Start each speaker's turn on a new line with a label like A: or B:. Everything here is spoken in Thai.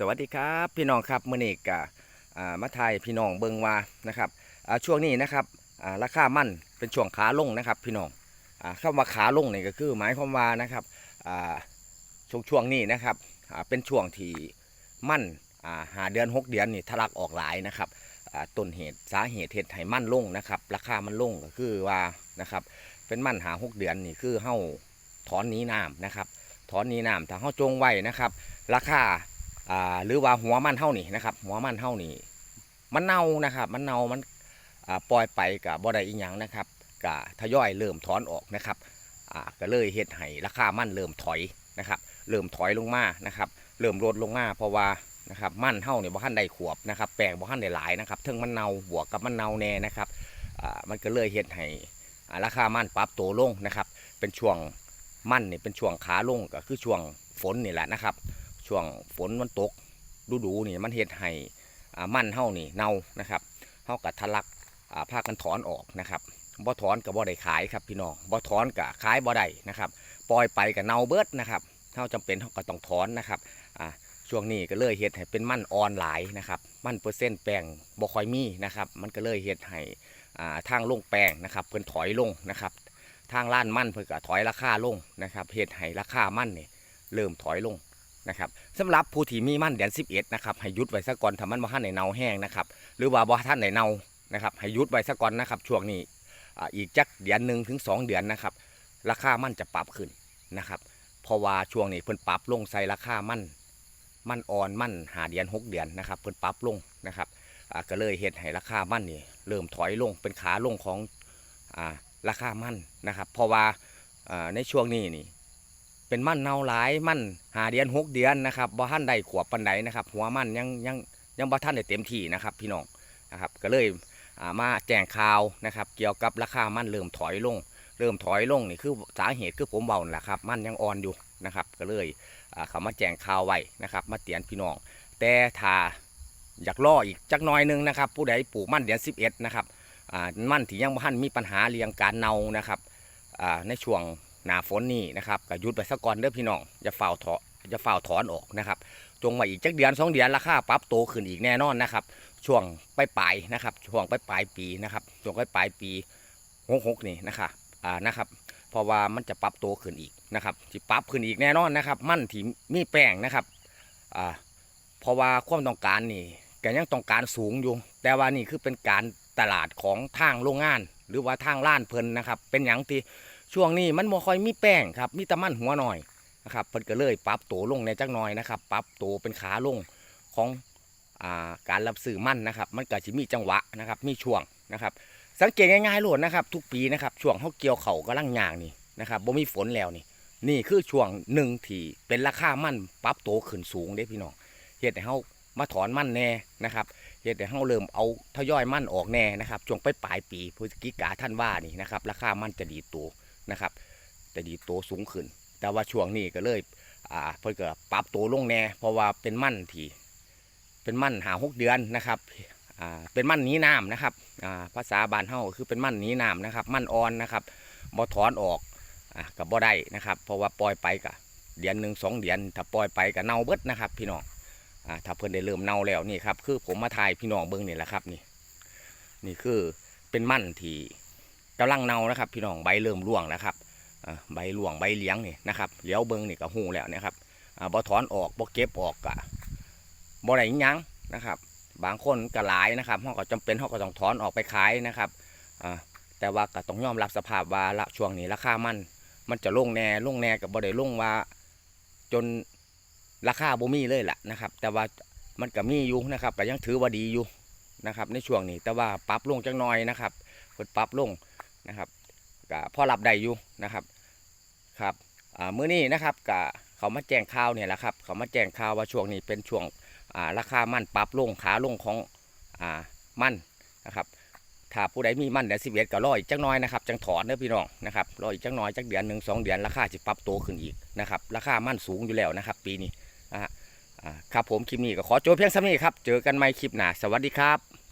A: สวัสดีครับพี่น้องครับมื่อนี้กะมาไทยพี่น้องเบิงวานะครับช่วงนี้นะครับราคามันเป็นช่วงขาลงนะครับพี่น้องอ่าคำว่าขาลงนี่ก็คือหมายความว่านะครับช่วงช่วงนี้นะครับเป็นช่วงที่มันอ่าหาเดือนหกเดือนนี่ทะลักออกหลายนะครับต้นเหตุสาเหตุเหตุให้มันลงนะครับ ราคามันลงก็คือว่านะครับเป็นมันหาหกเดือนนี่คือเฮาถอนนี้น้ำนะครับถอนนี้น้ำถ้าเฮาจงไว้นะครับ ราคา อ่าหรือว่าหัวมันเท่านี่นะครับ หัวมันเท่านี่มันเน่านะครับ มันเน่ามันอ่าปล่อยไปกับบ่ได้อีหยังนะครับกะทยอยเริ่มถอนออกนะครับอ่าก็เลยเฮ็ดให้ราคามันเริ่มถอยนะครับ เริ่มถอยลงมานะครับ เริ่มลดลงมาเพราะว่านะครับมันเท่านี่บ่ทันได้ขวบนะครับแปลงบ่ทันได้หลายนะครับเทิงมันเน่าบวกกับมันเน่าแน่นะครับอ่ามันก็เลยเฮ็ดให้ราคามันปรับตัวลงนะครับ เป็นช่วงมันนี่เป็นช่วงขาลงก็คือช่วงฝนนี่แหละนะครับ ช่วงฝนมันตกดูดูนี่มันเฮ็ดให้อ่ามันเฮานี่เน่านะครับเฮากับทะลักอ่าพากันถอนออกนะครับบ่ถอนกับบ่ได้ขายครับพี่น้องบ่ถอนกับขายบ่ได้นะครับ ปล่อยไปกับเน่าเบิดนะครับเฮาจำเป็นเฮาก็ต้องถอนนะครับอ่าช่วงนี้ก็เลยเฮ็ดให้เป็นมันออนหลายนะครับ มันเปอร์เซ็นต์แป้งบ่ค่อยมีนะครับ มันก็เลยเฮ็ดให้อ่าทางลงแป้งนะครับเพิ่นถอยลงนะครับ ทางล้านมันเพิ่นก็ถอยราคาลงนะครับเฮ็ดให้ราคามันนี่เริ่มถอยลง นะครับสำหรับผู้ที่มีมั่นเดือน11นะครับให้ยุดไว้ซะก่อนถ้ามันบ่ทันในเนาแห้งนะครับหรือว่าบ่ทันในเนานะครับให้ยุดไว้ซะก่อนนะครับช่วงนี้อีกจักเดือนหนึ่งถึงสองเดือนนะครับราคามันจะปรับขึ้นนะครับเพราะว่าช่วงนี้เพิ่นปรับลงใส่ราคามันมันอ่อนมันหาเดือนหกเดือนนะครับเพิ่นปรับลงนะครับก็เลยเฮ็ดให้ราคามันนี่เริ่มถอยลงเป็นขาลงของอราคามันนะครับเพราะว่าในช่วงนี้นี่ เป็นมั่นเนาหลายมั่นหาเดือนหกเดือนนะครับบ่ท่านได้ขวบปันไดนะครับ หัวมั่นยังยังยังบ่ท่านได้เต็มที่นะครับ พี่น้องนะครับ ก็เลยมาแจ้งข่าวนะครับ เกี่ยวกับราคามั่นเริ่มถอยลง เริ่มถอยลงนี่คือสาเหตุคือผมเบาแหละครับ มั่นยังอ่อนอยู่นะครับ ก็เลยอ่าเขามาแจ้งข่าวไว้นะครับ มาเตือนพี่น้อง แต่ถ้าอยากล่ออีกจักหน้อยหนึงนะครับ ผู้ใดปลูกมั่นเดือน11นะครับมั่นที่ยังบ่ทันมีปัญหาเรื่องการเน่านะครับในช่วง หนาฝนนี่นะครับก็หยุดไปสักก่อนเด้อพี่น้องอย่าฝ่าถอนอย่าฝ่าถอนออกนะครับ จงมาอีกจักเดือนสองเดือนราคาปรับโตขึ้นอีกแน่นอนนะครับ ช่วงปลายปลายนะครับ ช่วงปลายปลายปีนะครับ ช่วงปลายปลายปีหกหกนี่นะครับอ่านะครับเพราะว่ามันจะปรับโตขึ้นอีกนะครับที่ปรับขึ้นอีกแน่นอนนะครับ มั่นที่มีแป้งนะครับอ่าเพราะว่าความต้องการนี่ก็ยังต้องการสูงอยู่ แต่ว่านี่คือเป็นการตลาดของทางโรงงาน หรือว่าทางร้านเพลินนะครับ เป็นอย่างที่ ช่วงนี้มันบ่ค่อยมีแป้งครับมีแต่มันหัวหน่อยนะครับเพิ่นก็เลยปรับตัวลงในจักหน่อยนะครับปรับตัวเป็นขาลงของอาการรับซื้อมั่นนะครับ มันก็สิมีจังหวะนะครับ มีช่วงนะครับ สังเกตง่ายๆโลดนะครับ ทุกปีนะครับช่วงเฮาเกี่ยวเขากำลังย่างนี่นะครับบ่มีฝนแล้วนี่ นี่คือช่วงหนึ่งที่เป็นราคามั่นปรับตัวขึ้นสูงเด้พี่น้องเฮ็ดให้เฮามาถอนมั่นแน่นะครับเฮ็ดให้เฮาเริ่มเอาทยอยมั่นออกแน่นะครับช่วงปลายปีพฤศจิกาท่านว่านี่นะครับราคามั่นจะดีตัว นะครับ แต่ดีตัวสูงขึ้น แต่ว่าช่วงนี้ก็เลยอ่าเพิ่นก็ปรับตัวลงแน่เพราะว่าเป็นมั่นที่เป็นมั่นหาหกเดือนนะครับอ่าเป็นมั่นหนี้น้ำนะครับอ่าภาษาบ้านเฮาคือเป็นมั่นหนี้น้ำนะครับ มั่นอ่อนนะครับบ่ถอนออกอ่ากับบ่ได้นะครับ เพราะว่าปล่อยไปกะเดือนหนึ่งสองเดือนถ้าปล่อยไปก็เน่าเบิดนะครับ พี่น้องอ่าถ้าเพิ่นได้เริ่มเน่าแล้วนี่ครับคือผมมาถ่ายพี่น้องเบิ่งนี่แหละครับนี่นี่คือเป็นมั่นที่ กำลังเน่านะครับ พี่น้องใบเริ่มร่วงแล้วครับใบร่วงใบเลี้ยงนี่นะครับเหลียวเบิงนี่ก็หูแล้วนะครับอ่าบ่ถอนออกบ่เก็บออกกะบ่ได้ยังนะครับ บางคนก็หลายนะครับเขาก็จำเป็นเขาก็ต้องถอนออกไปขายนะครับแต่ว่าก็ต้องยอมรับสภาพว่าละช่วงนี้ราคามันมันจะลงแน่ลงแน่กับบ่ได้ลงว่า จนราคาบ่มีเลยแหละนะครับ แต่ว่ามันก็มีอยู่นะครับก็ยังถือว่าดีอยู่นะครับ ในช่วงนี้แต่ว่าปรับลงจังหน่อยนะครับเพิ่นปรับลง นะครับก็พอรับได้อยู่นะครับครับมื้อนี้นะครับก็เขามาแจ้งข่าวเนี่ยแหละครับ เขามาแจ้งข่าวว่าช่วงนี้เป็นช่วงราคามันปรับลงขาลงของอมันนะครับถ้าผู้ใดมีมันเดือนสิบเอ็ดก็รออีกจักน้อยนะครับจังถอนเด้อพี่น้องนะครับรออีกจักน้อยจักเดือนหนึ่งสองเดือนราคาจะปรับตัวขึ้นอีกนะครับราคามันสูงอยู่แล้วนะครับ ปีนี้นะฮะครับผมคลิปนี้ก็ขอจบเพียงเท่านี้ครับ เจอกันใหม่คลิปหน้าสวัสดีครับ